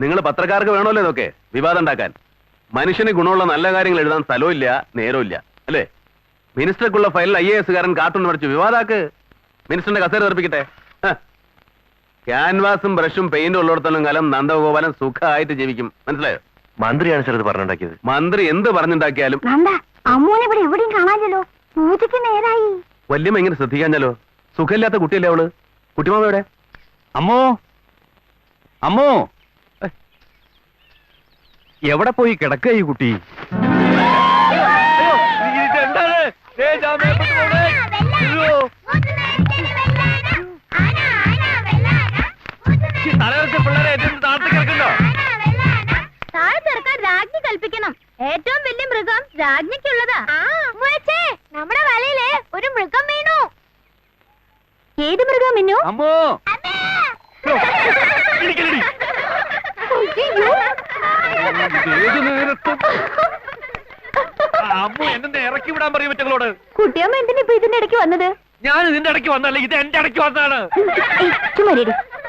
നിങ്ങൾ പത്രക്കാർക്ക് വേണമല്ലോ ഇതൊക്കെ. വിവാദം ഉണ്ടാക്കാൻ. മനുഷ്യന് ഗുണമുള്ള നല്ല കാര്യങ്ങൾ എഴുതാൻ സ്ഥലവും നേരവും ഇല്ല. അല്ലേ? മിനിസ്റ്റർക്കുള്ള ഫയലിൽ ഐ എ എസ് കാരൻ കാർട്ടൂൺ വരച്ചു വിവാദാക്ക്. മിനിസ്റ്ററിന്റെ കസേര തെറിപ്പിക്കട്ടെ. ക്യാൻവാസും ബ്രഷും പെയിന്റും ഉള്ളിടത്തോളം കാലം നന്ദഗോപാലൻ സുഖമായിട്ട് ജീവിക്കും. മനസ്സിലായോ? മന്ത്രിയാണ് സാർ ഇത് പറഞ്ഞുണ്ടാക്കിയത്. മന്ത്രി എന്ത് പറഞ്ഞുണ്ടാക്കിയാലും നന്ദ അമ്മൂനെ ഇവിടെ എവിടെയും പൂജയ്ക്ക് നേരായി. വല്യമ്മ എങ്ങനെ ശ്രദ്ധിക്കാഞ്ഞാലോ സുഖമില്ലാത്ത കുട്ടിയല്ലേ അവൾ? കുട്ടിമാമ എവിടെ? അമ്മോ? അമ്മോ? എവിടെ പോയി കിടക്കുക ഈ കുട്ടി? താഴത്തിറക്കാൻ രാജ്ഞി കൽപ്പിക്കണം. ഏറ്റവും വലിയ മൃഗം രാജ്ഞിക്കുള്ളതാ. നമ്മുടെ വലയിൽ ഒരു മൃഗം വീണു. ഏത് മൃഗം മിന്നു? അമ്മോ. ഏത് നേരത്തും അമ്മോ എന്നെ ഇറക്കി വിടാൻ പറയും പറ്റുകളോട് കുട്ടിയമ്മ എന്തിനാ ഇപ്പൊ ഇതിന്റെ ഇടയ്ക്ക് വന്നത്? ഞാൻ ഇതിന്റെ ഇടയ്ക്ക് വന്നല്ല ഇത് എന്റെ ഇടയ്ക്ക് വന്നതാണ്. ഏയ്,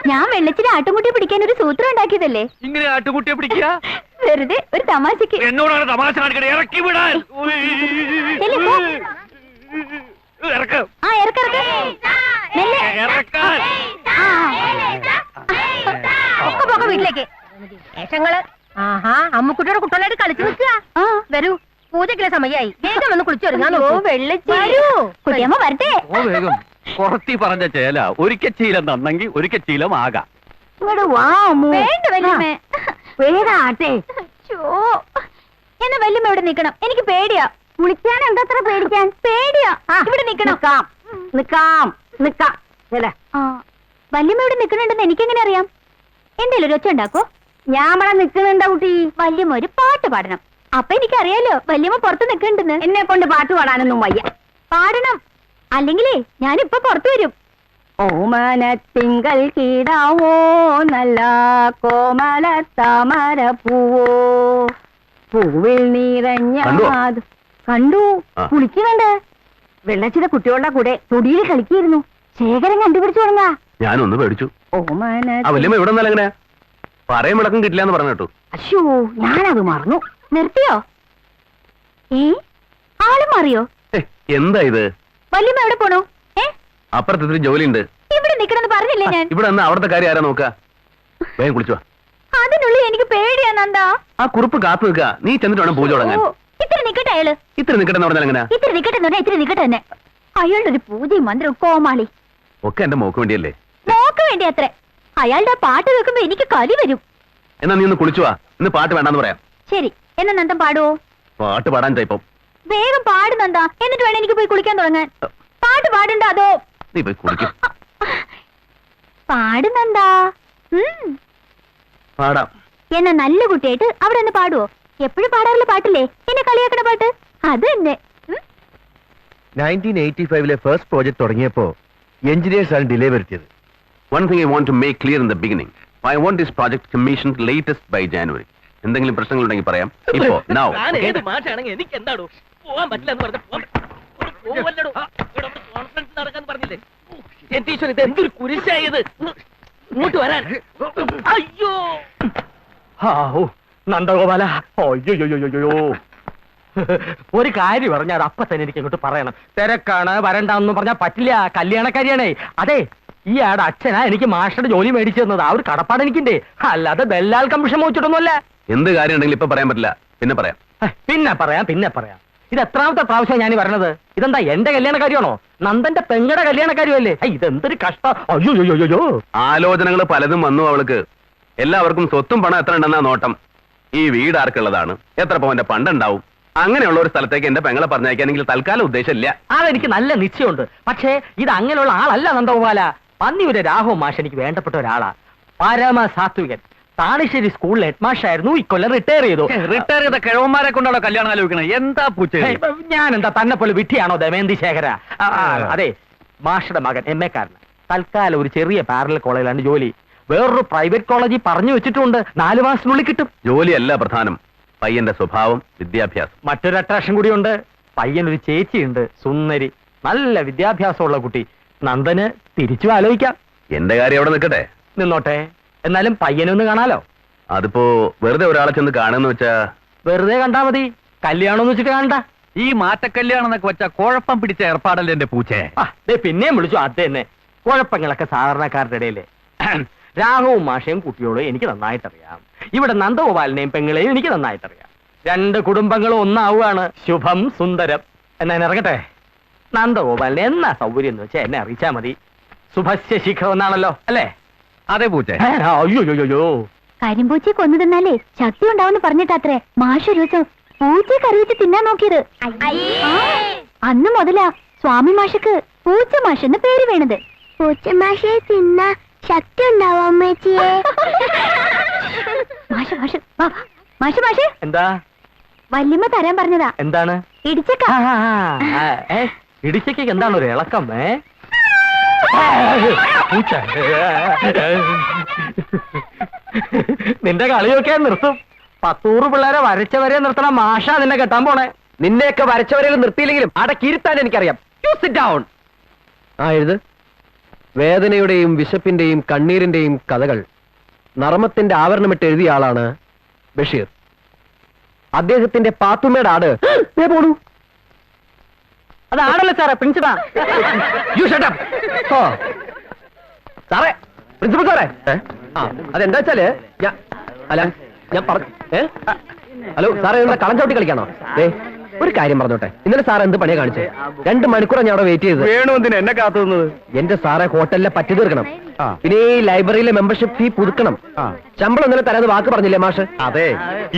ഞാൻ വെള്ളച്ചിലെ ആട്ടുംകുട്ടി പിടിക്കാൻ ഒരു സൂത്രം ഉണ്ടാക്കിയതല്ലേ? ഇങ്ങനെ ആട്ടുകുട്ടിയെ പിടിക്കുക? വെറുതെ ഒരു തമാശക്ക്. എന്നോടാണ് തമാശ കാണിക്കണേ. ഇറക്കി വിടാൻ. ചെല്ലി പോ. ഇറക്ക്. ആ മെല്ലെ ഇറക്കാൻ. ആ. ഒക്കെ പോക്ക വീട്ടിലേക്ക്. വേഷങ്ങൾ. ആഹാ അമ്മുക്കുട്ടിയുടെ കുട്ടികളായിട്ട് കളിച്ചു നിൽക്കുക. വരൂ പൂജയ്ക്കുള്ള സമയമായി. വേഗം വന്ന് കുളിച്ചു കുട്ടിയമ്മ വരട്ടെ. ഓ വേഗം. കുറത്തി പറഞ്ഞ ചേല ഒരിക്കൽ ചീലം നന്നെങ്കിൽ ഒരിക്കൽ ചീലം ആകാം. വാ അമ്മു. വേണ്ട വല്യമ്മേ. വേഗാട്ടെ എന്നെ വല്യമ്മ ഇവിടെ നിക്കണം എനിക്ക് പേടിയാ. കുളിക്കാൻ എന്താ അത്ര പേടിക്കാൻ? പേടിയാ. ഇവിടെ നിക്കണം നിക്കാം നിക്കാം നിക്കാം ചെല. ആ. വല്യമ്മ ഇവിടെ നിക്കണുണ്ടെന്ന് എനിക്കെങ്ങനെ അറിയാം? എന്തേലും ഒരു ഒച്ച ഉണ്ടാക്കോ ഞാൻ ഇവിടെ നിൽക്കുന്നുണ്ടോ കുട്ടി? വല്യമ്മ ഒരു പാട്ട് പാടണം. അപ്പൊ എനിക്കറിയാലോ വല്യമ്മ പുറത്ത് നിക്കണ്ടെന്ന് എന്നെ കൊണ്ട് പാട്ട് പാടാനൊന്നും വയ്യ. പാടണം. അല്ലെങ്കിലേ ഞാനിപ്പൊ പുറത്തു വരും. ഓമനത്തിങ്കൾ കീടാവോ നല്ല കോമല താമര പൂവോ? പൂവിൽ നിറഞ്ഞ കണ്ടോ? കണ്ടു. ആ. കുളിക്കുന്നുണ്ട്. വെള്ളച്ചിത കുട്ടികളുടെ കൂടെ തൊടിയിൽ കളിക്കിയിരുന്നു. ശേഖരൻ കണ്ടുപിടിച്ചു തുടങ്ങാ. ഞാനൊന്ന് പേടിച്ചു. ഓമന ആ വല്യമ്മ ഇവിടെ നിന്നല്ല എങ്ങനെയാ? പറയും വിളക്കം കിട്ടില്ല എന്ന് പറഞ്ഞു കേട്ടു. അശ്യോ ഞാനത് മറന്നു. നിർത്തിയോ? ഏ? ആൾ മാറിയോ? എന്താ ഇത്? വല്യമ്മ എവിടെ പോണോ? ഏ? അപ്പുറത്ത് ഇത്തിരി ജോലിയുണ്ട്. ഇവിടെ നിക്കണെന്ന് പറഞ്ഞില്ലേ ഞാൻ? ഇവിടെ നിന്ന് അവിടുത്തെ കാര്യം ആരാ നോക്ക? വേഗം കുളിച്ചു വാ. അതിനുള്ളിൽ എനിക്ക് പേടിയാ നന്ദാ. ആ കുറിപ്പ് കാത്തു നിൽക്കുക നീ ചെന്നിട്ട് വേണം പൂജ തുടങ്ങാൻ. ഓ, ഇത്തിരി നിക്കട്ടെ അയാൾ? ഇത്ര നിൽക്കട്ടെ എന്ന് പറഞ്ഞാൽ എങ്ങനെ? ഇത്തിരി നിക്കട്ടെ എന്ന് പറഞ്ഞാ ഇത്തിരി നിക്കട്ടെ തന്നെ. അയാളുടെ ഒരു പൂജയും മന്ത്രവും കോമാളി. ഒക്കെ എന്റെ മോക്ക് വേണ്ടിയല്ലേ? നോക്ക് വേണ്ടി അത്രേ അയാളുടെ പാട്ട് കേൾക്കുമ്പോ എനിക്ക് കലി വരും. എന്നാ നീ ഒന്ന് കുളിച്ചു വാ ഇന്ന് പാട്ട് വേണ്ടെന്ന് പറയാം. ശരി. എന്നാ നന്ദൻ പാടുവോ? പാട്ട് പാടാൻ ഇപ്പം വേഗം പാടും നന്ദാ. എന്നിട്ട് വേണം എനിക്ക് പോയി കുളിക്കാൻ തുടങ്ങാൻ. പാട്ട് പാടണ്ട അതോ? നീ പോയി കുളിക്കും. പാടുന്നെന്താ. പാടാം. എന്നാ നല്ല കുട്ടിയായിട്ട് അവിടെ ഒന്ന് പാടുവോ? എപ്പോഴും പാടാറുള്ള പാട്ടില്ലേ? എന്നെ കളിയാക്കണ പാട്ട്? അത് തന്നെ. നയന്റീൻ എയ്റ്റി ഫൈവിലെ ഫസ്റ്റ് പ്രോജക്ട് തുടങ്ങിയപ്പോ എഞ്ചിനീയേഴ്സ് ആണ് ഡിലേ വരുത്തിയത്. One thing I want to make clear in the beginning I want this project commission latest by January എന്തെങ്കിലും പ്രശ്നങ്ങൾ ഉണ്ടെങ്കിൽ പറയാം. ഇപ്പോ നൗ എനിക്ക് എന്താടോ? പോവാൻ പറ്റില്ല എന്ന് പറഞ്ഞു കോൺഫറൻസ് നടക്കാന്ന് പറഞ്ഞില്ലേ? ഈശ്വരൻ ഇത് എന്തൊരു കുരിശായത്? ഇങ്ങോട്ട് വരാൻ. അയ്യോ. നന്ദഗോപാല. അയ്യോയ്യോയ്യോ ഒരു കാര്യം പറഞ്ഞാൽ അത് അപ്പൊ തന്നെ എനിക്ക് ഇങ്ങോട്ട് പറയണം. തിരക്കാണ് വരണ്ടെന്ന് പറഞ്ഞാൽ പറ്റില്ല. കല്യാണക്കാരിയാണേ. അതെ ഈ ആടെ അച്ഛനാ എനിക്ക് മാഷ്ടറുടെ ജോലി മേടിച്ചു തന്നത്. ആ ഒരു കടപ്പാട് എനിക്കുണ്ടേ. അല്ലാതെ ബെല്ലാൽ കമ്മീഷൻ മോച്ചിട്ടൊന്നുമല്ല എന്ത് കാര്യം ഉണ്ടെങ്കിലും ഇപ്പൊ പറയാൻ പറ്റില്ല. പിന്നെ പറയാം. പിന്നെ പറയാം പിന്നെ പറയാം. ഇത് എത്രാമത്തെ പ്രാവശ്യം ഞാൻ വരണത്? ഇതെന്താ എന്റെ കല്യാണക്കാരിയാണോ? നന്ദന്റെ പെങ്ങടെ കല്യാണക്കാരിയല്ലേ? കാര്യമല്ലേ ഇതെന്തൊരു കഷ്ടം ആലോചനകൾ പലതും വന്നു അവൾക്ക്. എല്ലാവർക്കും സ്വത്തും പണം എത്ര ഉണ്ടെന്നാ നോട്ടം. ഈ വീട് ആർക്കുള്ളതാണ്. എത്ര പവന്റെ പണ്ടുണ്ടാവും അങ്ങനെയുള്ള ഒരു സ്ഥലത്തേക്ക് എന്റെ പെങ്ങളെ പറഞ്ഞയക്കാനെങ്കിൽ തൽക്കാലം ഉദ്ദേശമില്ല. അതെനിക്ക് നല്ല നിശ്ചയമുണ്ട്. പക്ഷേ ഇത് അങ്ങനെയുള്ള ആളല്ല നന്ദഗോപാല. പന്നിയുടെ രാഘവ മാഷ് എനിക്ക് വേണ്ടപ്പെട്ട ഒരാളാ. പരമസാത്വികൻ. താണിശ്ശേരി സ്കൂളിൽ ഹെഡ് മാഷായിരുന്നു. ഇക്കൊല്ലം റിട്ടയർ ചെയ്തു. റിട്ടയർ ചെയ്ത കിഴവന്മാരെ കൊണ്ടാണോ കല്യാണം ആലോചിക്കണേ? എന്താ പൂച്ച? ഞാൻ എന്താ തന്നെ പോലെ വിട്ടിയാണോ ദമയന്തി ശേഖര? അതെ മാഷയുടെ മകൻ എം എ കാരൻ തൽക്കാലം ഒരു ചെറിയ പാരലൽ കോളേജിലാണ് ജോലി. വേറൊരു പ്രൈവറ്റ് കോളേജിൽ പറഞ്ഞു വെച്ചിട്ടുണ്ട്. നാലു മാസത്തിനുള്ളിൽ കിട്ടും. ജോലിയല്ല പ്രധാനം. പയ്യന്റെ സ്വഭാവം വിദ്യാഭ്യാസം. മറ്റൊരു അട്രാക്ഷൻ കൂടിയുണ്ട്. പയ്യൻ ഒരു ചേച്ചിയുണ്ട്. സുന്ദരി. നല്ല വിദ്യാഭ്യാസമുള്ള കുട്ടി. നന്ദന് തിരിച്ചു ആലോചിക്കാം. എന്റെ കാര്യം അവിടെ നിൽക്കട്ടെ? നിന്നോട്ടെ. എന്നാലും പയ്യനൊന്ന് കാണാലോ? അതിപ്പോ വെറുതെ ഒരാളെ ചെന്ന് കാണുന്ന വെച്ചാ? വെറുതെ കണ്ടാ മതി. കല്യാണം വെച്ചിട്ട് കാണണ്ട. ഈ മാറ്റക്കല്യാണം എന്നൊക്കെ വെച്ചാ കുഴപ്പം പിടിച്ച ഏർപ്പാടല്ലേ എന്റെ പൂച്ചേ? ആ, ദേ പിന്നെയും വിളിച്ചു അത് തന്നെ കുഴപ്പങ്ങളൊക്കെ സാധാരണക്കാരുടെ ഇടയിലെ. രാഘവും മാഷയും കുട്ടിയോടും എനിക്ക് നന്നായിട്ടറിയാം. ഇവിടെ നന്ദഗോപാലിനെയും പെങ്ങളെയും എനിക്ക് നന്നായിട്ടറിയാം. രണ്ട് കുടുംബങ്ങളും ഒന്നാവുകയാണ്. ശുഭം സുന്ദരം. എന്നാ ഇറങ്ങട്ടെ? നന്ദഗോപാലിന് എന്നാ സൗകര്യം എന്ന് വെച്ചാൽ എന്നെ അറിയിച്ചാ മതി. സുഭസ്യ ശിഖം എന്നാണല്ലോ അല്ലേ? അതെ പൂച്ചേ. ഏ, ആ, അയ്യോ അയ്യോ, അയ്യോ കരിമ്പൂച്ചയെ കൊന്നു തിന്നാലേ ശക്തി ഉണ്ടാവുമെന്ന് പറഞ്ഞിട്ടാത്രേ മാഷ് ഒരു ദിവസം പൂച്ചയെ കറിവെച്ച് തിന്നാൻ നോക്കിയത്. ആ, അന്ന് മുതലാ സ്വാമി മാഷക്ക് പൂച്ച മാഷ് എന്ന് പേര് വീണത്. പൂച്ച മാഷെ തിന്ന ശക്തി ഉണ്ടാവും അമ്മച്ചിയെ. മാഷ മാഷ് വാ, വാ. മാഷ് മാഷ്. എന്താ? വല്യമ്മ തരാൻ പറഞ്ഞതാ. എന്താണ്? ഇടിച്ചക്ക. ആ, ആ, ഏ, ഇടിച്ചയ്ക്ക് എന്താണ് ഒരു ഇളക്കം. നിന്റെ കളിയൊക്കെ നിർത്തും. പത്തൂറ് പിള്ളേരെ വരച്ചവരെ നിർത്തണ മാഷ നിന്നെ കെട്ടാൻ പോണേ. നിന്നെയൊക്കെ വരച്ചവരെയും നിർത്തിയില്ലെങ്കിലും അടക്കിയിരുത്താൻ എനിക്കറിയാം. ഡൗൺ ആ എഴുത്. വേദനയുടെയും വിശപ്പിന്റെയും കണ്ണീരിന്റെയും കഥകൾ നർമ്മത്തിന്റെ ആവരണമിട്ട് എഴുതിയ ആളാണ് ബഷീർ. അദ്ദേഹത്തിന്റെ പാത്തുമ്മയുടെ ആട്. പോണു. അത് ആടല്ലേ സാറേ പ്രിൻസിപ്പാ യു ഷട്ട് അപ്പ് ഓ. സാറേ പ്രിൻസിപ്പൽ സാറേ. ആ അതെന്താ വെച്ചാൽ ഞാൻ അല്ല ഞാൻ പറഞ്ഞു ഏ? ഹലോ സാറേ എന്താ കളം ചവിട്ടി കളിക്കാണോ? ഏ ഒരു കാര്യം പറഞ്ഞോട്ടെ. ഇന്നലെ സാർ എന്ത് പണിയാ കാണിച്ചത് രണ്ട് മണിക്കൂർ ഞാൻ അവിടെ വെയിറ്റ് ചെയ്തത്. വേണു എന്തിനാ? എന്നെ കാത്തു നിന്നത്? എന്റെ സാറെ ഹോട്ടലിലെ പറ്റി തീർക്കണം. പിന്നെ ഈ ലൈബ്രറിയിലെ മെമ്പർഷിപ്പ് ഫീ പുതുക്കണം. ശമ്പളം ഇന്നലെ തരാതെ വാക്ക് പറഞ്ഞില്ലേ മാഷ്? അതെ.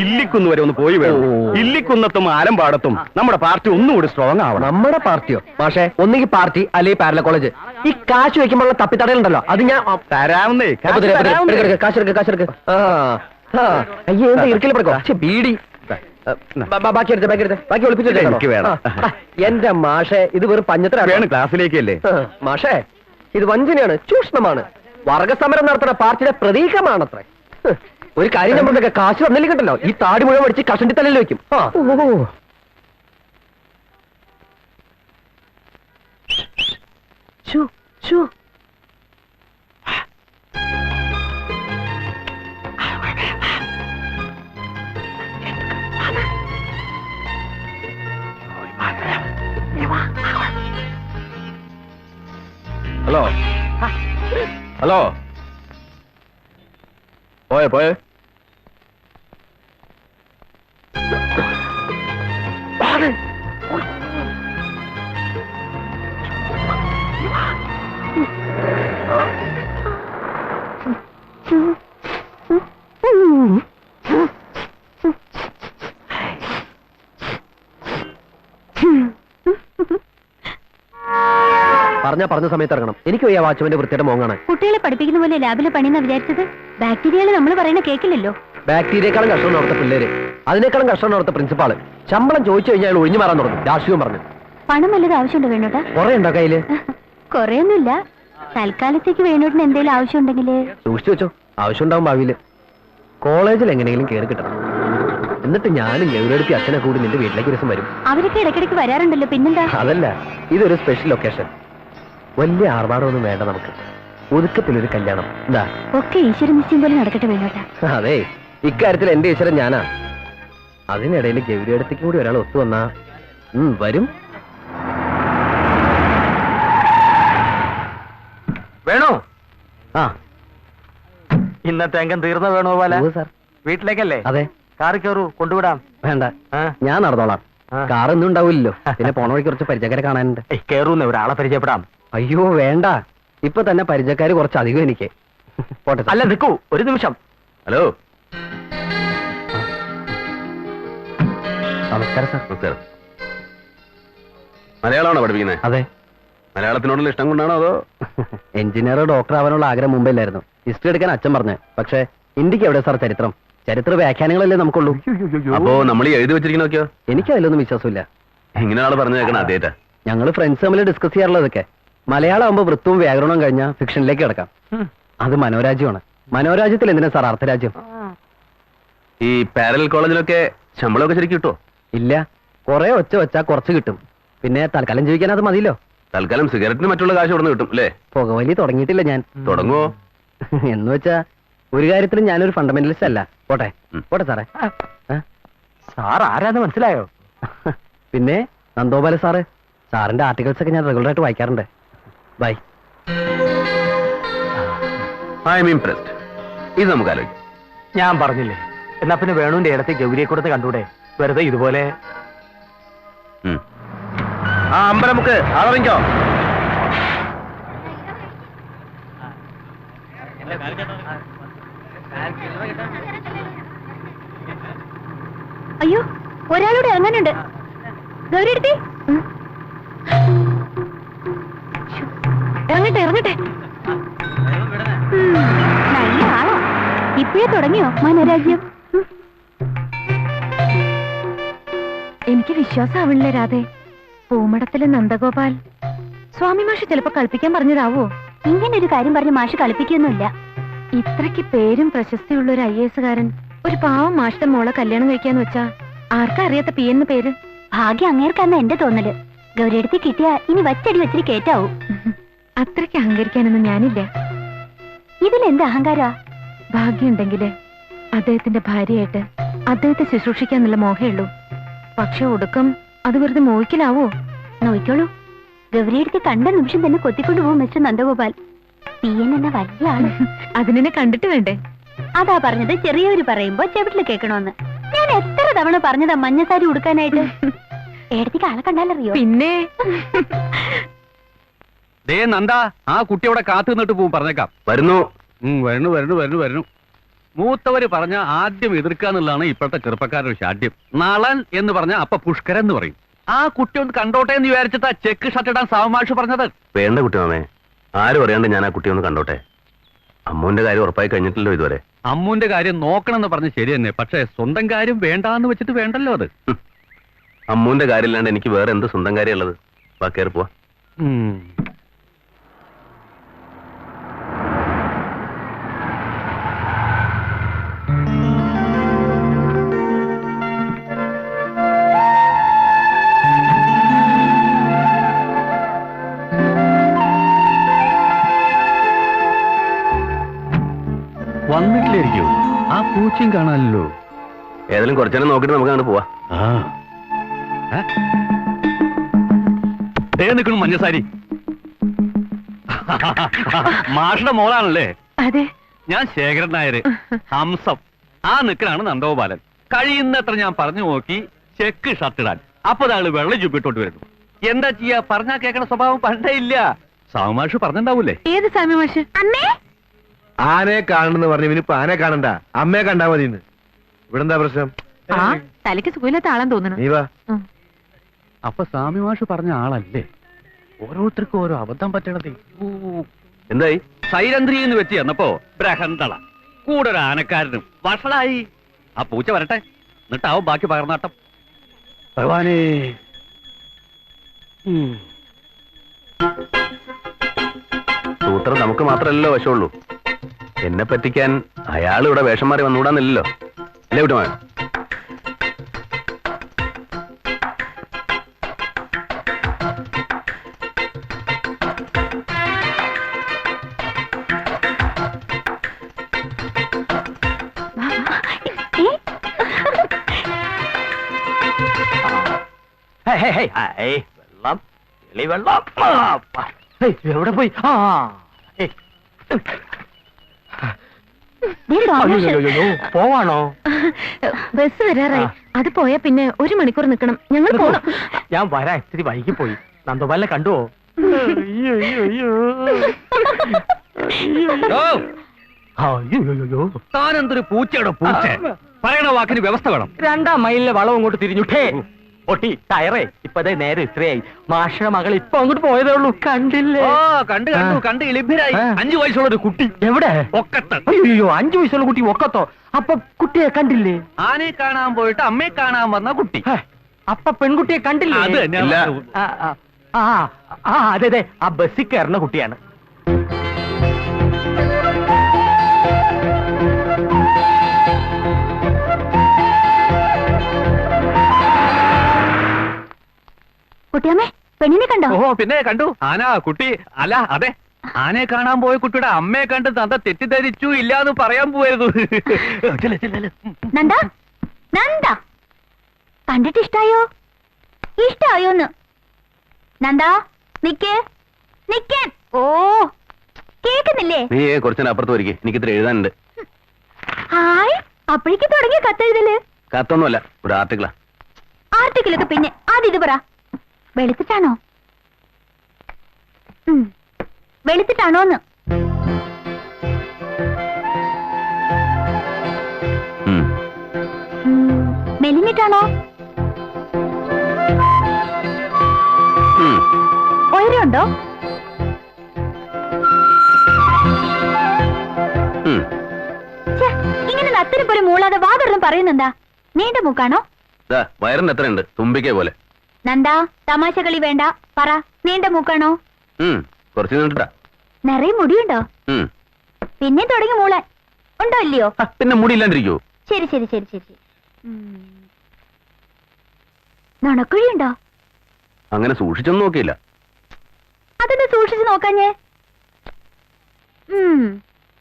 ഇല്ലിക്കുന്ന് വരെ ഒന്ന് പോയി വേണം. ഇല്ലിക്കുന്നത്തും ആലമ്പാടത്തും നമ്മുടെ പാർട്ടി ഒന്നുകൂടി സ്ട്രോങ് ആവണം. നമ്മുടെ പാർട്ടിയോ? മാഷേ ഒന്നുകിൽ പാർട്ടി അല്ലെങ്കിൽ പാരല കോളേജ് ഈ കാശ് വെക്കുമ്പോഴുള്ള തപ്പിത്തടയുണ്ടല്ലോ അത് ഞാൻ തരാവുന്നേ. കാശ് കാശ് കാശ്. അയ്യേ എന്താ ഇറുക്കിൽ പെടുക്കോ ഛെ, ബീഡി ബാക്കി എടുത്ത് ബാക്കി എടുത്ത്. ബാക്കി ഒളിപ്പിച്ചു എനിക്ക് വേണം. എന്റെ മാഷെ ഇത് വെറും പഞ്ഞത്തരാണ് വേണം ക്ലാസ്സിലേക്കല്ലേ? മാഷേ ഇത് വഞ്ചനയാണ് ചൂഷണമാണ്. വർഗസമരം നടത്തുന്ന പാർട്ടിയുടെ പ്രതീകമാണത്രേ. ഹ്, ഒരു കാര്യം നമ്മളൊക്കെ കാശ് തന്നില്ല കിട്ടല്ലോ ഈ താടി മുഴുവൻ അടിച്ച് കഷണ്ടി തലയിൽ വെക്കും. ആ. ശ്ശോ, ശ്ശോ. ഹലോ. ഹലോ. പോയെ പോയെ. പറഞ്ഞ പറഞ്ഞ സമയത്ത് ഇറങ്ങണം. എനിക്ക് വയ്യ വാച്ച്മാന്റെ വൃത്തിയുടെ മോങ്ങാണ്. കുട്ടികളെ പഠിപ്പിക്കുന്ന പോലെ ലാബിലെ പണിയെന്നാ വിചാരിച്ചത്? ബാക്ടീരിയകൾ നമ്മൾ പറയുന്ന കേക്കില്ലല്ലോ. ബാക്ടീരിയക്കാളും കഷ്ടം നടത്ത പിള്ളേര്. അതിനേക്കാളും കഷ്ടം നടത്ത പ്രിൻസിപ്പാൾ. ശമ്പളം ചോദിച്ചു കഴിഞ്ഞാൽ ഒഴിഞ്ഞു മാറാൻ തുടങ്ങും. രാഷ്ട്രീയം പറഞ്ഞു. പണം വല്ലത് ആവശ്യമുണ്ടോ വേണോട്ടാ? കുറെ ഉണ്ടോ കയ്യിൽ? കൊറേയൊന്നുമില്ല. തൽക്കാലത്തേക്ക് വേണോട്ടിന് എന്തെങ്കിലും ആവശ്യമുണ്ടെങ്കിൽ സൂക്ഷിച്ചു വെച്ചോ. ആവശ്യം ഉണ്ടാവും ഭാവിയിൽ. കോളേജിൽ എങ്ങനെയെങ്കിലും കയറി കിട്ടണം. എന്നിട്ട് ഞാനും ഗൗരവടുത്തി അച്ഛനെ കൂടി നിന്റെ വീട്ടിലേക്ക് ഒരു ദിവസം വരും. അവരൊക്കെ ഇടയ്ക്കിടയ്ക്ക് വരാറുണ്ടല്ലോ പിന്നെന്താ? അതല്ല ഇതൊരു സ്പെഷ്യൽ ലൊക്കേഷൻ വലിയ ആർഭാടമൊന്നും വേണ്ട നമുക്ക്. ഒതുക്കത്തിലൊരു കല്യാണം. എന്താ ഒക്കെ ഈശ്വര നിശ്ചയം പോലെ നടക്കട്ടെ വേണോട്ടാ. അതെ ഇക്കാര്യത്തിൽ എന്റെ ഈശ്വരൻ ഞാനാ. അതിനിടയിൽ ഗൗരിയടത്തേക്ക് കൂടി ഒരാൾ ഒത്തു വന്നാ വരും. വേണോ? ആ. ഇന്നത്തെ അംഗം തീർന്ന വേണോ പോലെ സാർ. വീട്ടിലേക്കല്ലേ? അതെ. കാറി കയറൂ കൊണ്ടുവിടാം. വേണ്ട. ആ. ഞാൻ നടന്നോളാം. കാർ ഒന്നും ഉണ്ടാവില്ലല്ലോ. പിന്നെ പോണ വഴി കുറച്ച് പരിചയക്കാരെ കാണാനുണ്ട്. ഏയ്, കേറൂന്ന് ഒരാളെ പരിചയപ്പെടാം. അയ്യോ വേണ്ട. ഇപ്പൊ തന്നെ പരിചയക്കാര് കുറച്ച് അധികം എനിക്ക്. പോട്ടെ അല്ല നിൽക്കൂ ഒരു നിമിഷം. ഹലോ. നമസ്കാരം സാർ. നമസ്കാരം. മലയാളമാണോ പഠിപ്പിക്കുന്നത് അതെ. മലയാളത്തിനോടുള്ള ഇഷ്ടം കൊണ്ടാണോ അതോ? എഞ്ചിനീയറോ ഡോക്ടർ ആവാനുള്ള ആഗ്രഹം മുമ്പില്ലായിരുന്നു ഹിസ്റ്ററി എടുക്കാൻ അച്ഛൻ പറഞ്ഞു. പക്ഷേ ഇന്ത്യയ്ക്ക് എവിടെ സാർ ചരിത്രം? ചരിത്ര വ്യാഖ്യാനങ്ങളല്ലേ നമുക്കുള്ളൂ. അപ്പോ നമ്മൾ ഈ എഴുതി എനിക്ക് അതിലൊന്നും വിശ്വാസമില്ല. ഇങ്ങനെ ആൾ പറഞ്ഞു കേൾക്കണം ആദ്യമായിട്ടാ. ഞങ്ങൾ ഫ്രണ്ട്സ് തമ്മിൽ ഡിസ്കസ് ചെയ്യാറുള്ളതൊക്കെ. മലയാളം ആകുമ്പോൾ വൃത്തവും വ്യാകരണവും കഴിഞ്ഞ ഫിക്ഷനിലേക്ക് കിടക്കാം. അത് മനോരാജ്യമാണ്. മനോരാജ്യത്തിൽ എന്തിനാ സാർ അർത്ഥരാജ്യം ഈ പാരലൽ കോളേജിലൊക്കെ ശമ്പളമൊക്കെ ശരിക്കും കിട്ടുമോ ഇല്ല. കുറെ ഒച്ച വെച്ചാ കുറച്ച് കിട്ടും. പിന്നെ തൽക്കാലം ജീവിക്കാൻ അത് മതിയല്ലോ. തൽക്കാലം സിഗരറ്റിന് മറ്റുള്ള കാശ് ഇവിടെ കിട്ടും അല്ലേ? പുകവലി തുടങ്ങിയിട്ടില്ല ഞാൻ. തുടങ്ങുവോ? എന്ന് വെച്ചാ ഒരു കാര്യത്തിലും ഞാനൊരു ഫണ്ടമെന്റലിസ്റ്റ് അല്ല. പോട്ടെ. പോട്ടെ സാറേ? സാർ ആരാന്ന് മനസ്സിലായോ? പിന്നെ നന്ദോപാല സാറ്. സാറിന്റെ ആർട്ടിക്കിൾസ് ഒക്കെ ഞാൻ റെഗുലർ ആയിട്ട് വായിക്കാറുണ്ട്. ബൈ. ഐ എം ഇംപ്രസ്ഡ് ഇത് നമുക്ക് ആലോചിക്കാം ഞാൻ പറഞ്ഞില്ലേ. എന്നാ പിന്നെ വേണുവിന്റെ ഇടത്തെ ഗൗരിയെ കൊടുത്ത് കണ്ടൂടെ? വെറുതെ ഇതുപോലെ. ആ അമ്പലമുക്ക് അതറിഞ്ഞോ അയ്യോ ഒരാളോട് ഇറങ്ങാനുണ്ട് ഗൗരി എടുത്തി ഇറങ്ങട്ടെ. ഇറങ്ങട്ടെ നല്ല ആളാ. ഇപ്പഴേ തുടങ്ങിയോ മനരാജ്യം. എനിക്ക് വിശ്വാസമാവില്ല രാധേ. പൂമടത്തിലെ നന്ദഗോപാൽ. സ്വാമി മാഷ് ചിലപ്പോ കളിപ്പിക്കാൻ പറഞ്ഞതാവോ? ഇങ്ങനെ ഒരു കാര്യം പറഞ്ഞ് മാഷ് കളിപ്പിക്കൊന്നുമില്ല. ഇത്രയ്ക്ക് പേരും പ്രശസ്തിയുള്ള ഒരു ഐ എസ് കാരൻ ഒരു പാവം മാഷിന്റെ മോളെ കല്യാണം കഴിക്കാന്ന് വെച്ചാ ആർക്കാ അറിയാത്ത പി എന്ന് പേര്? ഭാഗ്യം അങ്ങേർക്കാന്ന് എന്റെ തോന്നൽ. ഗൗരിയെടുത്ത് കിട്ടിയാ ഇനി വച്ചടി വച്ചിട്ട് കേറ്റാവൂ. അത്രയ്ക്ക് അഹങ്കരിക്കാനൊന്നും ഞാനില്ല. ഇതിലെന്ത് അഹങ്കാര ഭാഗ്യമുണ്ടെങ്കിൽ അദ്ദേഹത്തിന്റെ ഭാര്യയായിട്ട് അദ്ദേഹത്തെ ശുശ്രൂഷിക്കാന്നുള്ള മോഹയുള്ളൂ പക്ഷെ ഒടുക്കം അത് വെറുതെ മോഹിക്കലാവോ? നോയിക്കോളൂ. ഗൗരിയെടുത്ത് കണ്ട നിമിഷം തന്നെ കൊത്തിക്കൊണ്ടു പോകും മിസ്റ്റർ നന്ദഗോപാൽ. പി എൻ എന്ന വലിയ ആൾ. അതിനെ കണ്ടിട്ട് വേണ്ടേ? അതാ പറഞ്ഞത് ചെറിയവര് പറയുമ്പോ ചെവിട്ടിൽ കേൾക്കണോന്ന്. ഞാൻ എത്ര തവണ പറഞ്ഞതാ മഞ്ഞസാരി ഉടുക്കാനായിട്ട്? ഏടത്തേക്ക് ആളെ കണ്ടാലറിയോ? പിന്നെ? ദേ നന്ദാ ആ കുട്ടി അവിടെ കാത്തു നിന്നിട്ട് പോവും പറഞ്ഞേക്കാം. വരുന്നു. വരുന്നു വരുന്നു വരുന്നു വരണു വരണു മൂത്തവര് പറഞ്ഞ ആദ്യം എതിർക്കാന്നുള്ളതാണ് ഇപ്പോഴത്തെ ചെറുപ്പക്കാരുടെ ശാഠ്യം. നളൻ എന്ന് പറഞ്ഞ അപ്പ പുഷ്കരൻ എന്ന് പറയും. ആ കുട്ടി ഒന്ന് കണ്ടോട്ടെ എന്ന് വിചാരിച്ചിട്ടാ ചെക്ക് ഷർട്ട് ഇടാൻ സാവമാഷ് പറഞ്ഞത്. വേണ്ട കുട്ടി മാമേ. ആരും അറിയാണ്ട് ഞാൻ ആ കുട്ടി ഒന്ന് കണ്ടോട്ടെ? അമ്മുവിന്റെ കാര്യം ഉറപ്പായി കഴിഞ്ഞിട്ടില്ലോ ഇതുവരെ. അമ്മുന്റെ കാര്യം നോക്കണം എന്ന് പറഞ്ഞ് ശരി തന്നെ. പക്ഷെ സ്വന്തം കാര്യം വേണ്ടാന്ന് വെച്ചിട്ട് വേണ്ടല്ലോ അത്. അമ്മൂന്റെ കാര്യമില്ലാണ്ട് എനിക്ക് വേറെ എന്ത് സ്വന്തം കാര്യമുള്ളത്? വാ കയറി പോവാ. കാണാനല്ലോ ഏതായാലും കുറച്ചേരം നോക്കിട്ട് നമുക്ക് അങ്ങോട്ട് പോവാ? ദേ നിൽക്കണു മഞ്ഞസാരി. മാഷയുടെ മോളാണല്ലേ? അതെ. ഞാൻ ശേഖരൻ നായർ ഹംസം. ആ നിൽക്കലാണ് നന്ദഗോപാലൻ. കഴിയുന്നത്ര ഞാൻ പറഞ്ഞു നോക്കി ചെക്ക് ഷർട്ട് ഇടാൻ. അപ്പൊ ആൾ വെള്ളം ചുപ്പിട്ടോട്ട് വരുന്നു. എന്താ ചെയ്യാ? പറഞ്ഞാ കേക്കണ സ്വഭാവം പണ്ടേ ഇല്ല. സാവുമാഷ് പറഞ്ഞിണ്ടാവൂലേ? ഏത് സ്വാമി മാഷ്? അമ്മേ! ആനയെ കാണണെന്ന് പറഞ്ഞു ഇനിയിപ്പോ ആനയെ കാണണ്ട. അമ്മയെ കണ്ടാ മതി ഇവിടെന്താ ഇവിടെ എന്താ പ്രശ്നം? ആ തലയ്ക്ക് സുഖമില്ലാത്ത ആളാന്ന് തോന്നുന്നു. നീ വാ. അപ്പൊ സ്വാമി മാഷ് പറഞ്ഞ ആളല്ലേ? ഓരോരുത്തർക്കും ഓരോ അബദ്ധം പറ്റണത് എന്തായി? സൈരന്ധ്രി എന്ന് വെച്ച് ചെന്നപ്പോ ബ്രഹന്തള കൂടെ ഒരു ആനക്കാരനും. വഷളായി. ആ പൂച്ച വരട്ടെ. എന്നിട്ടാവും ബാക്കി പകർന്നാട്ടം. ഭഗവാനേ. സൂത്രം നമുക്ക് മാത്രമല്ലോ വശമുള്ളൂ. എന്നെ പറ്റിക്കാൻ അയാൾ ഇവിടെ വേഷം മാറി വന്നുകൂടാന്നില്ലല്ലോ. അല്ലേ ഹേയ്, വെള്ളം വെള്ളം. എവിടെ പോയി? ആ ഹേയ്. അയ്യോ, അയ്യോ, അയ്യോ, പോവാണോ? ബസ് വരാറായി. അത് പോയാ പിന്നെ ഒരു മണിക്കൂർ നിക്കണം ഞങ്ങൾ പോണം. ഞാൻ വരാൻ ഇത്തിരി വൈകി പോയി നന്ദോപാലിനെ കണ്ടുവോ? അയ്യോ, അയ്യോ, അയ്യോ. അയ്യോ, അയ്യോ, അയ്യോ. താനെന്തൊരു പൂച്ചയുടെ പൂച്ച? പറയണ വാക്കിന് വ്യവസ്ഥ വേണം. രണ്ടാം മൈലിലെ വളവും കൊണ്ട് തിരിഞ്ഞുട്ടേ ഒട്ടി ടയറേ ഇപ്പതേ നേരെ ഇത്രയായി. മാഷയുടെ മകൾ ഇപ്പൊ അങ്ങോട്ട് പോയതേ ഉള്ളൂ കണ്ടില്ലേ? ഓ കണ്ടു കണ്ടു കണ്ട് ഇളിഭരായി ആ. അഞ്ചു വയസ്സുള്ള ഒരു കുട്ടി. എവിടെ? ഒക്കത്ത്. അയ്യോ അഞ്ചു വയസ്സുള്ള കുട്ടി ഒക്കത്തോ? അപ്പൊ കുട്ടിയെ കണ്ടില്ലേ? ആനയെ കാണാൻ പോയിട്ട് അമ്മയെ കാണാൻ വന്ന കുട്ടി. ഹേ, അപ്പൊ പെൺകുട്ടിയെ കണ്ടില്ലേ? അത് തന്നെ ആ, ആ, ആ ആ അതെ അതെ ആ ബസ്സിൽ കയറുന്ന കുട്ടിയാണ്. കുട്ടിയമ്മേ പെണ്ണിനെ കണ്ടോ? ഓ പിന്നെ കണ്ടു. ആന കുട്ടി അല്ല അതെ. ആനയെ കാണാൻ പോയ കുട്ടിയുടെ അമ്മയെ കണ്ട് തന്ത തെറ്റിദ്ധരിച്ചു ഇല്ലാന്ന് പറയാൻ പോയിരുന്നു ചെല്ല്, ചെല്ല്, ചെല്ല്. നന്ദ? നന്ദ? കണ്ടിട്ട് ഇഷ്ടായോ ഇഷ്ടായോന്ന്. നന്ദ നിക്കേ. നിക്കേ ഓ കേക്കുന്നില്ലേ? നീ കുറച്ചു അപ്പുറത്ത് വരിക എനിക്ക് ഇത്ര എഴുതാനുണ്ട്. ഹായ് അപ്പോഴേക്ക് തുടങ്ങിയ കത്തെഴുതൽ? കത്തൊന്നുമല്ല ഒരു ആർട്ടിക്കിളാ ആർട്ടിക്കിളൊക്കെ പിന്നെ ആദ്യം ഇത് പറ. വെളുത്തിട്ടാണോ. വെളുത്തിട്ടാണോന്ന്? മെലിഞ്ഞിട്ടാണോ? ഉയരുണ്ടോ ഉയരമുണ്ടോ ഇങ്ങനെ നത്തിന് പോലെ മൂളാതെ വാതൊരെണ്ണം പറയുന്നെന്താ? നീണ്ട മൂക്കാണോ? വയറിന് എത്രയുണ്ട്? തുമ്പിക്കേ പോലെ. നന്ദാ തമാശ കളി വേണ്ട. പറ നീണ്ട മൂക്കാണോ. കുറച്ച് നിറയെ മുടിയുണ്ടോ. പിന്നെ തുടങ്ങി മൂളാൻ. ഉണ്ടോ ഇല്ലയോ? പിന്നെ മുടിയില്ലാണ്ടിരിക്കോ ശരി ശരി ശരി ശരി. നുണക്കുഴിയുണ്ടോ? അങ്ങനെ സൂക്ഷിച്ചൊന്നും നോക്കിയില്ല. അതൊന്ന് സൂക്ഷിച്ചു നോക്കാഞ്ഞേ.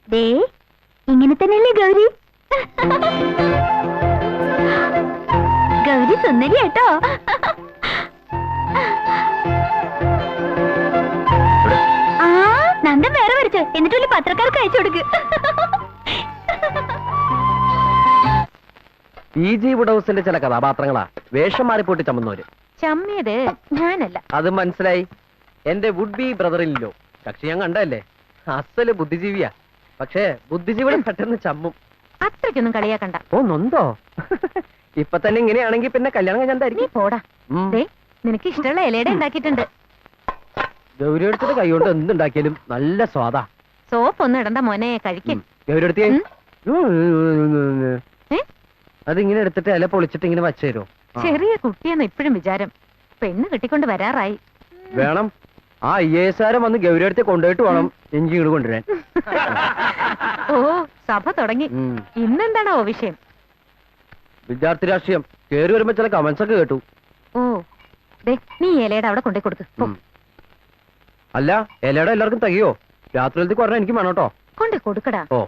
ദേ ഇങ്ങനെ തന്നെയല്ലേ ഗൗരി? ഗൗരി സുന്ദരി കേട്ടോ നന്ദൻ എന്നിട്ടൊരു പത്രക്കാർക്ക് അയച്ചു കൊടുക്ക്. ഈ ജി വുഡ് ഹൗസിന്റെ ചില കഥാപാത്രങ്ങളാ. വേഷം മാറി മാറിപ്പോട്ട് ചമ്മുന്നവര്. ചമ്മിയത് ഞാനല്ല. അത് മനസ്സിലായി. എന്റെ വുഡ് ബി ബ്രദറില്ലോ കക്ഷി ഞാൻ കണ്ടല്ലേ അസൽ ബുദ്ധിജീവിയാ. പക്ഷേ ബുദ്ധിജീവിയുടെ പെട്ടെന്ന് ചമ്മും. അത്രയ്ക്കൊന്നും കളിയാക്കണ്ട. ഓ നൊന്തോ? ഇപ്പൊ തന്നെ ഇങ്ങനെയാണെങ്കിൽ പിന്നെ കല്യാണം നീ കഴിഞ്ഞായിരിക്കും പോടാ ദേ നിനക്ക് ഇഷ്ടമുള്ള ഇലയുടെ ഉണ്ടാക്കിയിട്ടുണ്ട്. ഗൗരി എടുത്തിട്ട് കൈകൊണ്ട് എന്തുണ്ടാക്കിയാലും നല്ല സ്വാദാ. സോപ്പ് ഒന്നും ഇടണ്ട മോനെ കഴിക്കും. ഗൗരി എടുത്തേ അതിങ്ങനെ എടുത്തിട്ട് ഇല പൊളിച്ചിട്ട് ഇങ്ങനെ വച്ചു തരുമോ ചെറിയ കുട്ടിയെന്ന് ഇപ്പോഴും വിചാരം. പെണ്ണ് കിട്ടിക്കൊണ്ട് വരാറായി. വേണം. ആ ഐ എസ് ആരം വന്ന് ഗൗരിയടുത്ത് കൊണ്ടുപോയിട്ട് വേണം എഞ്ചി ഇങ്ങോട്ട് കൊണ്ടുവരാൻ. ഓ സഭ തുടങ്ങി. ഇന്നെന്താണോ വിഷയം? വിദ്യാർത്ഥി രാഷ്ട്രീയം. കേറി വരുമ്പോ ചില കമന്റ്സ് ഒക്കെ കേട്ടു. ഓ നീ ഇലയുടെ അവിടെ കൊണ്ടേ കൊടുക്ക്. അല്ല ഇലയുടെ എല്ലാവർക്കും തികയോ? രാത്രിയിലത്തേക്ക് പറഞ്ഞാൽ എനിക്ക് വേണം കേട്ടോ. കൊണ്ടേ കൊടുക്കടാ. ഓ.